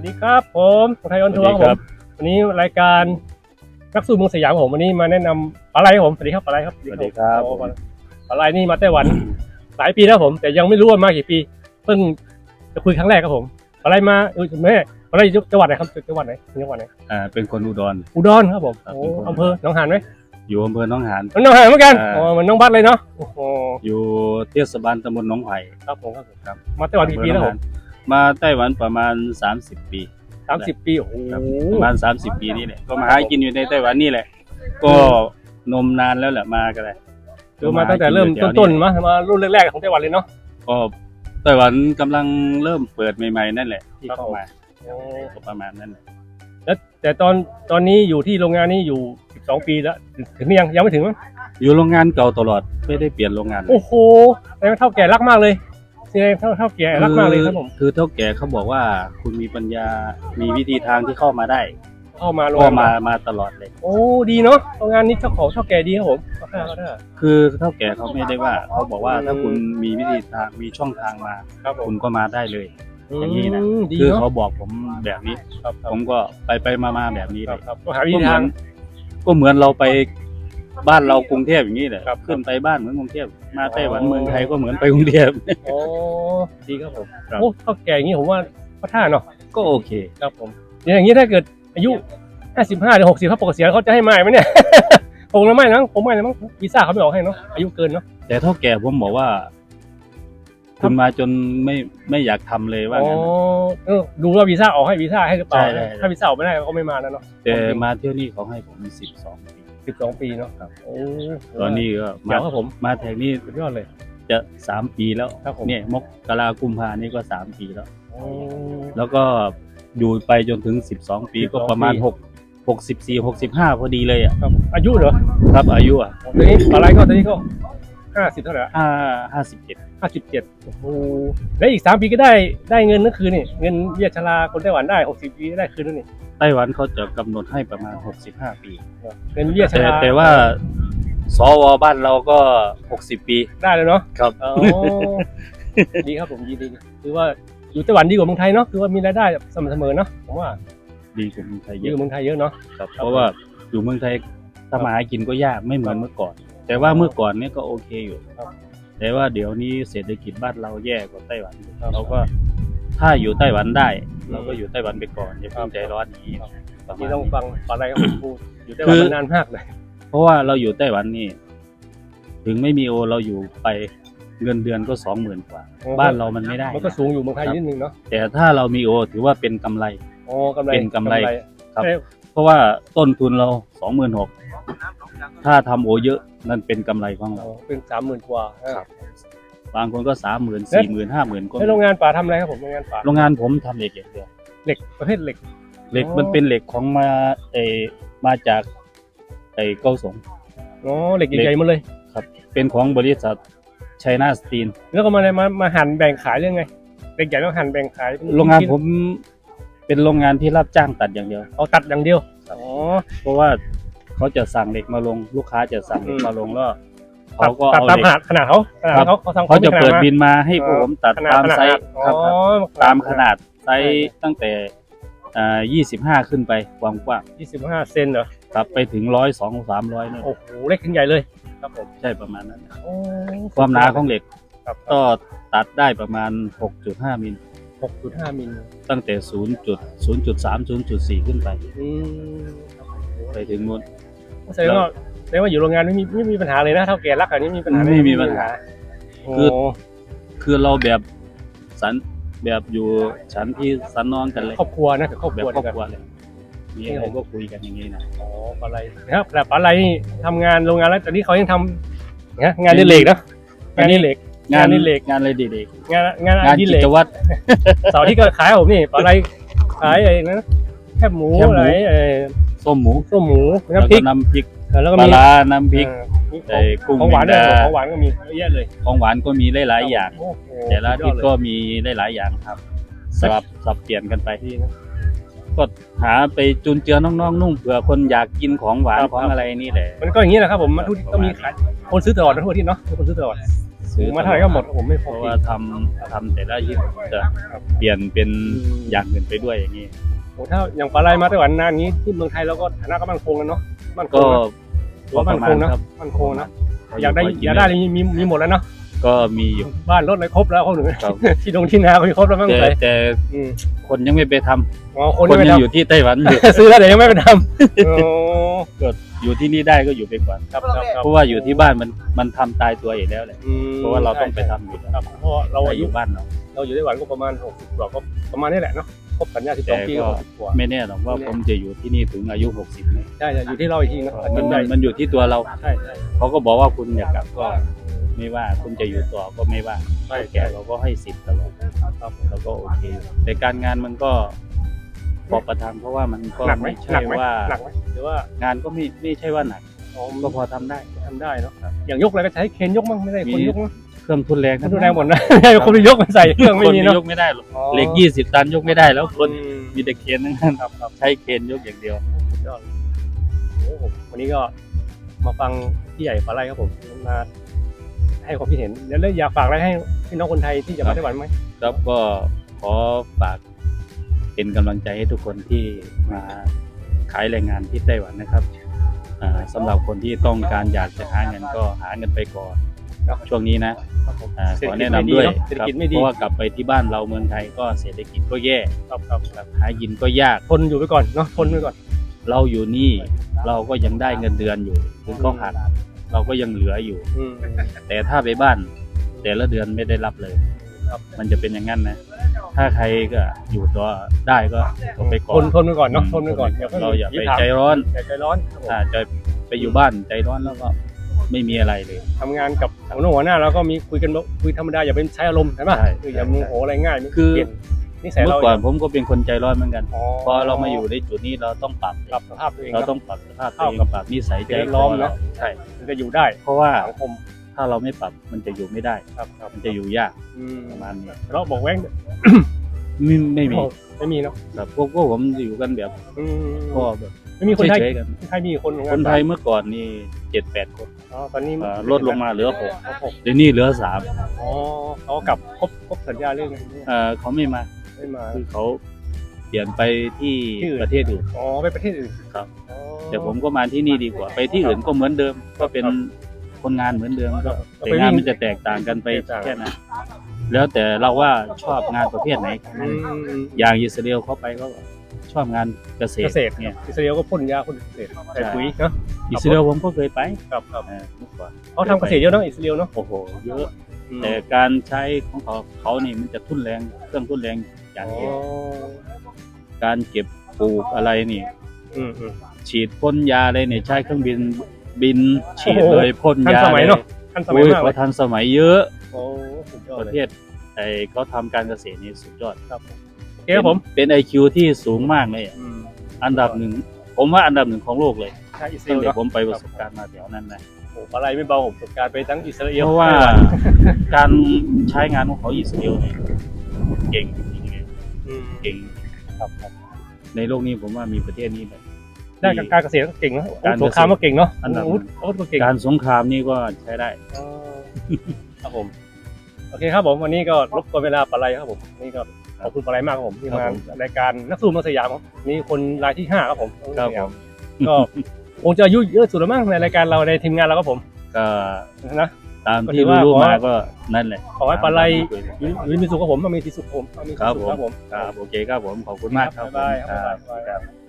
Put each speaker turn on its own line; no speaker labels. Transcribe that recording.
วัสดีครับ ผมไทยออนทัวร์ครับผมวันนี้รายการนักสู้เมืองสยามครับผมวันนี้มาแนะนำปลาไหลครับผมสวัสดีครับปลาไหลครับ
สวัสดีครับ
โอ้ปลาปลาไหลนี่มาไต้หวันหลายปีแล้วผม แต่ยังไม่รู้ว่ามากี่ปี เพิ่งจะคุยครั้งแรกครับผมปลาไหลมาเออแม่ปลาไหลอยู่จังหวัดไหนครับจังหวัดไหนจังหวัดไหน
อ่าเป็นคนอุดร
อุดรครับผม
ครับ
โอ้
เป็นคน
อำเภอหนองหานไหม
อยู่อำเภอหนองหาน
หนองหานเหมือนกัน
อ่า
อ๋อเหมือนน้องบัสเลยเนาะโอ้โห
อยู่เทศบาลตำบลหนองไผ่
ครับผมครับผม
ครับ
มาไต้หวันกี่ปีแล้วผม
มาไต้หวันประมาณ 30 ปี
สามสิบปีโอ้โห
ครับประมาณ 30 ปีนี่แหละก็มาหากินอยู่ในไต้หวันนี่แหละ ก็นมนานแล้วแหละมากันเลย
คือมาตั้งแต่เริ่มต้นๆมามารุ่นแรกๆของไต้หวันเลยเนาะ
ก็ไต้หวันกำลังเริ่มเปิดใหม่ๆนั่นแหละที่
ครับ
เข้ามา
โอ้
ก็ประมาณนั้นแหละ
แล้วแต่ตอนตอนนี้อยู่ที่โรงงานนี้อยู่ 12 ปีแล้ว ถึงหรือยังยังไม่ถึงมั้ง
อยู่โรงงานเก่าตลอดไม่ได้เปลี่ยนโรงงานเลย
โอ้โหแต่เท่าแก่รักมากเลย แสดงเท่าเท่าแก่รักมากเลยครับผม
คือเท่าแก่เขาบอกว่าคุณมีปัญญา มีวิธีทางที่เข้ามาได้
เข้ามาโรง
ก็
งาน
มามาตลอดเลย
โอ้ดีเนาะโรงงานนี้เจ้าของเท่าแก่ดีครับผมเขาท่าเขาท่า
คือเท่าแก่เขาไม่ได้ว่า เขาบอกว่าถ้าคุณมีวิธีทางมีช่องทางมา
ครับผม
คุณก็มาได้เลยอย่างนี้นะ
มดี
คือ
เนาะ
เขาบอกผมแบบนี้
ครับครับ
ผมก็ไปไปมามาแบบนี้
ค
เล
รับ
ย
ครับก็หาวิ
ก็
ธี
เหมื
ทา
องนก็เหมือนเราไป บ้านเรากรุงเทพอย่างนี้แหละ
ครับ
ขึ้นไปบ้านเหมือนกรุงเทพมาไต้หวันเมืองไทยก็เหมือนไปกรุงเทพ
โอ้ดีครับผม
ครับ
โอ้เท่าแก่อย่างนี้ผมว่าเขาท่าเนาะ
ก็โอเค
ครับผมอย่างนี้ถ้าเกิดอายุ55หรือ60เขาปกติเขาจะให้มาไหมเนี่ยคงแล้วไม่นะผมไม่นะมั้งวีซ่าเขาไม่ออกให้เนาะอายุเกินเนาะ
แต่เท่าแก่ผมบอกว่าคุณมาจนไม่ไม่อยากทำเลยว่า
อ๋อ
งั้น
เออดูว่าวีซ่าออกให้วีซ่าให้หรือเปล่า
ใช่ใช่
ถ้าวีซ่าออกไม่ได้ก็ไม่มาแล้วเนาะ
แต่มาเที่ยวนี้เขาให้ผมสิบสองปี
สิบสองปีเนาะครับโอ้
ตอนนี้ก็
เดี๋
มา
ยวครับผม
มาแถวนี้
สุดยอดเลย
จะสามปีแล้ว
ครับผม
เนี่ยมกรากุมภานี่ก็สามปีแล้ว
โอ้
แล้วก็อยู่ไปจนถึงสิบสองปีก็ประมาณ
ปี
หกหกสิบสี่หกสิบห้าพอดีเลยอะ
ครับผมอายุเหรอ
ครับอายุอะ
ตอนนี้อะไรก็ตอนนี้ก็ ห้าสิบเท่าไหร่
ห้าห้าสิบเจ็ด
ห้าสิบเจ็ดโอ้โหแล้วอีกสามปีก็ได้ได้เงินนั่นคืนนี่เงินเบี้ยชราคนไต้หวันได้หกสิบปีได้คืนนั่นนี่
ไต้หวันเขาจะกำหนดให้ประมาณหกสิบห้าปี
เงินเบี้ยช
แต่
รา
แต่ว่าสวบ้านเราก็หกสิบปี
ได้เลยเนาะ
ครับ
อ๋อ ดีครับผมดีดีดีคือว่าอยู่ไต้หวันดีกว่าเมืองไทยเนาะคือว่ามีรายได้สม่ำเสมอเนาะผมว่า
ดีกว่าเมืองไทย
ดี
เย
ก
อะ
ว่าเมืองไทยเยอะเนาะ
ครับ เพราะว่าอยู่เมืองไทยถ้ามาหากินก็ยากไม่เหมือนเมื่อก่อน แต่ว่าเมื่อก่อนเนี่ยก็โอเคอยู่
ครับ
แต่ว่าเดี๋ยวนี้เศรษฐกิจบ้านเราแย่กว่าไต้หวัน
ครับ
เราก็ถ้าอยู่ไต้หวันได้ เราก็อยู่ไต้หวันไปก่อนอย่าเพิ่งใจร้อนอย่างนี้ประมา
ที่
ณ
ต้อง
นี้
ฟังอะไรครับผมพูดอยู่ไต้หวัน
คือ
มานานมากเลย
เพราะว่าเราอยู่ไต้หวันนี่ ถึงไม่มีโอเราอยู่ไปเงินเดือนก็สองหมื่นกว่า บ้านเรามันไม่ได้
มันก็
นะ
สูงอยู่เมืองไทยนิดนึงเนาะ
แต่ถ้าเรามีโอถือว่าเป็นกำไร
อ๋อกำไร
เป็นกำไรครับ
เอ้ย
เพราะว่าต้นทุนเราสองหมื่นหก ถ้าทำโอเยอะนั่นเป็นกำไรของ
อ๋
เรา
อเป็นสามหมื่นกว่า
ครับ บางคนก็สามหมื่นสี่หมื่นห้าหมื่นก็
ในโรงงานป่าทำอะไรครับผมโรงงานป่า
โรงงานผมทำเหล็กอย่างเดียว
เหล็กประเภทเหล็ก
เหล็ก
อ๋อ
มันเป็นเหล็กของมาเออมาจากไอ้เกาสง
อ๋อเหล็ก ใหญ่ๆหมดเลย
ครับเป็นของบริษัทไชน่าสตีน
แล้วก็มามามาหั่นแบ่งขายเรื่องไงเหล็กใหญ่ต้องหั่นแบ่งขายเป็น
โรงงาน
ชิ้
ผมเป็นโรงงานที่รับจ้างตัดอย่างเดียว
เอาตัดอย่างเดียว
ครับ
อ๋อ
เพราะว่า เขาจะสั่งเหล็กมาลง ลูกค้าจะสั่งเหล็ก
อืม
มาลงแล้ว
ตัด
เขาก็
ตัด
เอา
ตาม
เหล็ก
ขนาดขนาดเขาขนาด
ครับ
เขาเขาทำ
เขาจะ
ขน
เปิด
มา
บินมาให้พวกผมตัด
ขนาด
ตาม
ขนาด
ไซส์
อ๋
ครับครับ
อ
ตามขนาดไซส์ตั้งแต่อ่ายี่สิบห้าขึ้นไปความกว้าง
ยี่สิบห้าเซนเหรอ
ครับไปถึงร้อยสองสามร้อยนั่น
โอ้โห เล็กถึงใหญ่เลยครับผม
ใช่ประมาณนั้นนะ
โอ้
ความหนาของเหล็ก
ครับ
ก็ตัดได้ประมาณ 6.5มิล
หกจุดห้ามิล
ตั้งแต่ 0.0.3 0.4 ขึ้นไป
อืม
ไปถึงนู้น
แสดงว่าแสดงว่าอยู่โรงงานไม่มีไม่มีปัญหาเลยนะเท่าแก่รักอันนี้มีปัญหา
ไม่มีปัญหา
โอ้
คือคือเราแบบสันแบบอยู่ฉันที่สันนอนกันเลย
ครอบครัวนะกับครอบค
แบ
รั
บ
ว
ครอบ
ด้วย
ครัว
กัน
เลยมีอะไรก็คุยกันอย่างนี้นะ
อ๋อปลาไหลนะครับแต่ปลาไหลนี่ทำงานโรงงานแล้วแต่นี่เขายังทำนะงานอดิเรกนะงานอดิเรก
งาน
อดิเรก
งานอะไรดี
งานงาน
ๆ
องา
น
ดิ
กิ
เรก
จวัตร
เสาร์ที่ก็ขายผมนี่ปลาไหลขายไอ้นะแคบหมู
แคบหมู
อะไรไอ้
ส้มหมู
ส้มหมู
แล้ว
น้ำพริ
ก็
ก
น้ำพริก
แล้วก็
ปลา
มี
ร้าน้ำพริก
เอ่อมีข
ไอ้
อง
กุ้ง
ของหวานด้วย
แมงดา
ของหวานก็มีเยอะแยะเลย
ของหวานก็มีหลายๆอย่าง
โอ้โห
แต่ละอาทิตย์
สุดย
ก็
อดเลย
มีหลายๆอย่างครับสลับสับเปลี่ยนกันไป
ดีนะ
ก็หาไปจุนเจือน้องๆนุ่งเผื่อคนอยากกินของหวาน
ครับ
ของอะไรนี่แหละ
มันก็อย่างนี้แหละครับผมมันทุก
ครับ
ต้องมีขายคนซื้อตลอดนะทุกอาที่เนาะมีคนซื้อตลอด
ซื้ซื้อ
มาเท่าไหร่ก็หมดผมไม่พ
เพ
อ
ราะ
กิ
ว่านทำทำแต่ละอาชีพจะเปลี่ยนเป็นอย่างอื่นไปด้วยอย่างนี้
โอ้ ถ้าอย่างปลาไหลมาไต้หวันนานนี้ที่เมืองไทยเราก็ฐานะก็มั่นคงกันเนาะมั่นค
ก็
งนะถือว่า
ป
มั่
ระ
น
มา
คงนะ
ณครับ
มั่นคงนะอยากได้
พ
อยากได้อะไรมีมีมีหมดแล้วเนาะ
ก็มีอยู่
บ้านรถอะไรครบแล้วเขาหนึ่ง
ครับ
ที่ดงที่นาเขามีครบแล้วมั้ง
แต่
เลย
แต่
อืม
คนยังไม่ไปทำ
อ๋อค
คนน
ไม่
ยัง
ทำ
อยู่ที่ไต้หวันอยู่
ซื้อแล้วแต่ยังไม่ไปทำโอ้
ก็อยู่ที่นี่ได้ก็อยู่ไปก่อน
ครับครับครับ
เพราะว่าอยู่ที่บ้านมันมันทำตายตัวอยู่แล้วแหละ
อืม
เพราะว่าเราต้องไปทำอยู่แล้ว
ครับเพราะเรา
เรา
อา
อ
ยุ
ยู่บ้านเรา
เราอยู่ไต้หวันก็ประมาณ60กว่าก็ประมาณนี้แหละเนาะ ครบสัญญา
แต่
12ปี
ก็
ก็60กว่า
ไม่แน่หรอกว่าผมจะอยู่ที่นี่ถึงอายุ60ไหม
ใช่ใช่อยู่ที่เราอีกทีเนาะ
มัน
ใช่
มันมันอยู่ที่ตัวเรา
ใช่ใช่
เขาก็บอกว่าคุณอยากกลับก็ไม่ว่าคุณจะอยู่ต่อก็ไม่ว่า
ใช่
แก่เราก็ให้สิทธิ์ตลอดครับเราก็โอเค แต่การงานมันก็พอประทังเพราะว่ามันก็
หนักไหม
ไม่
หนั
ใช่
กไหม
ว่า
หนักไหมหรือว่างา
นก็ไม่ไม่ใช่ว่าหนัก
อ๋อ
ก็พอทำได้
ทำได้เนาะอย่างยกอะไรก็ใช้เคนยกมั้งไม่ได้คนยกมั้ง
เครื่องทุนแรง
มันดูแรงหมดนะไม่ใช่คนที่ยกมันใส่เครื่องไม่มี
คน
เนาะ
ยกไม่ได้หรอก
อ๋อ
เหล็กยี่สิบตันยกไม่ได้แล้วคน
อืม
มีแต่เคนทั้งนั้น
ครับครับ
ใช้เคนยกอย่างเดียว
สุดยอดเลยโอ้โหวันนี้ก็มาฟังพี่ใหญ่ปลาไหลครับผมมาให้ความคิดเห็นแล้วอยากฝากอะไรให้พี่น้องคนไทยที่จะมาไต้หวันไหม
ครับก็ขอฝากเป็นกำลังใจให้ทุกคนที่มาขายแรงงานที่ไต้หวันนะครับอ่าสำหรับคนที่ต้องการอยากจะหาเงินก็หาเงินไปก่อน
ครับ
ช่วงนี้นะ
ครับผม
อ่า
เศรษ
ข
ฐ
อ
กิจ
แนะ
ไม่
นำ
ดี
ด้วย
เนาะเศรษฐกิจไม่
เพ
ดี
ราะว่ากลับไปที่บ้านเราเมืองไทยก็เศรษฐกิจก็แย่
ครับครับ
ครับหากินก็ยาก
ทนอยู่ไปก่อนเนาะทนไปก่อน
เราอยู่นี่เราก็ยังได้เงินเดือนอยู่ถึงเขาหักเราก็ยังเหลืออยู่
อืม
แต่ถ้าไปบ้านแต่ละเดือนไม่ได้รับเลย
ครับ
มันจะเป็นอย่างนั้นนะ ถ้าใครก็อยู่ตัวได้ก็ก็ไปก่
ท
อน
นทนไปก่อนเนาะทนไปก่อนอย่าพิ่ง
เราอย่าไป
บถม
ใจร้อน
อย่าใจร้อนครับผม
ถ้าจะไปอยู่บ้านใจร้อนแล้วก็ ไม่มีอะไรเลย
ทำงานกับหัวหน้าหัวหน้าเราก็มีคุยกันคุยธรรมดาอย่าเป็นใช้อารมณ์ใช่ไหม
ใช่
คืออย่าโมโหอะไรง่าย
คือ
เปลี่ยนนิสัย
เมื่
เรา
อก่อนผมก็เป็นคนใจร้อนเหมือนกัน
อ๋อ
พอเรามาอยู่ในจุดนี้เราต้องปรับ
ปรับสภาพตัวเอง
เรา
เนาะ
ต้องปรับสภาพตัวเอง
เข้ากับ
ปรับนิสัยใจ
สิ่งแวดล้อมนะ
ใช่
ถึงจะอยู่ได้
เพราะว่า
สังคม
ถ้าเราไม่ปรับมันจะอยู่ไม่ได้
ครับครับ
มันจะอยู่ยาก
อืม
ประมาณนี้
เราบอกแว้ง
ไม่ไม่มี
ไม่มีเนาะ
ครับพวกพวกผมอยู่กันแบบ
อืม
ก็แบบ
ไม่มีคนไทย
เฉยๆกัน
ไทยมีคน
คนไทยเมื่อก่อนนี่เจ็ดแปดคน
อ๋อตอนนี้
อ่าลดลงมาเหลือหก
หก
เดี๋ยวนี้เหลือสาม
อ๋อเขากลับครบครบสัญญาเรื่องไงเนี่ย
เอ่อเขาไม่มา
ไม่มา
คือเขาเปลี่ยนไปที่
ที่อื่น
ประเทศอื่น
อ๋อไปประเทศอื่น
ครับ
อ๋อ
แต่ผมก็มาที่นี่ดีกว่า ไปที่อื่นก็เหมือนเดิม ก็เป็น
ครับ
คนงานเหมือนเดิมก็
ก็
แต่
ไปวิ่ง
งานมันจะแตกต่างกันไป
แตกต่าง
แค่นั้น แล้วแต่เราว่าชอบงานประเภทไหน
อืม
อย่างอิสราเอลเขาไปเขาชอบงานเกษต
เก
ร
ษตร
เนี่ย
อิสราเอลก็พ่นยาพ่นเกษตรใส่ปุ๋ยเนาะ
อิสราเอลผมก็เคยไป
ครับครับ
เออเมื่อก่อน
เขาทำเกษตรเยอะเนาะอิสราเอลเนาะ
โอ้โหเยอะ
อืม
แต่การใช้ของเขาเขานี่มันจะทุ่นแรงเครื่องทุ่นแรงอย่างเดียว
อ๋อ
การเก็บปลูกอะไรนี่
อืมอืม
ฉีดพ่นยาอะไรเนี่ยใช้เครื่องบินบินฉีด
โอ้โห
เลยพ่น
ทัน
ยา
สมัย
ล
เนอะ ทันสมัย
โอ้ย
มากเล
เขา
ย
ทันสมัยเยอะ
โอ้สุดยอ
ป
ด
ระ
เล
เท
ย
ศไอเขาทำการเกษตรนี่สุดยอด
ครับผมโอเคครับผม
เป็นไอคิวที่สูงมากเลยอะ
อืม
อันดับหนึ่ง ผมว่าอันดับหนึ่งของโลกเลย
ใช่อิสราเอ
ตั้ง
ล
แต่
เนาะ
ผมไปประสบการณ์มาแถวนั้นนะ
โอ้อะไรไม่เบาผมประสบการณ์ไปทั้งอิสราเอล
เพราะว่า
ไต้หน
การใช้งานของเขาอิสราเอลเนี่ยเก่งจริงๆเลย
อืม
เก่ง
ครับครับ
ในโลกนี้ผมว่ามีประเทศนี้แหละ
ด้านการเกษตรก็เก่งเนาะ
การเกษตร
สงครามก็เก่งเนาะ
อันดับ
อาวุธอาวุธก็เก่ง
การสงครามนี่ก็ใช้ได้
อ๋อครับผม โอเคครับผมวันนี้ก็รบกวนเวลาปลาไหลครับผมนี่ก็ขอบคุณปลาไหลมากครับผมที่
ครับ
มา
ผม
รายการนักสู้เมืองสยามครับนี่คนรายที่ห้าครับผม
ครับผม
ก็คงจะอายุเยอะสุดแล้วมั้งในรายการเราในทีมงานเราครับผม
ก็
นะ
ตาม
ก็ถื
ที่
อว่า
รู้
ขอ
ๆมาก็นั่นแหละ
ขอให้ปลาไหล
ตมที่คุย
อยู่อยู่มีสุขครับผมมีที่สุขครับผมมี
ครับ
สุข
ผม
ครับผม
ครับโอเคครับผมขอบคุณมากครับ
บ๊ายบาย
ผม
บ๊ายบาย
ครับ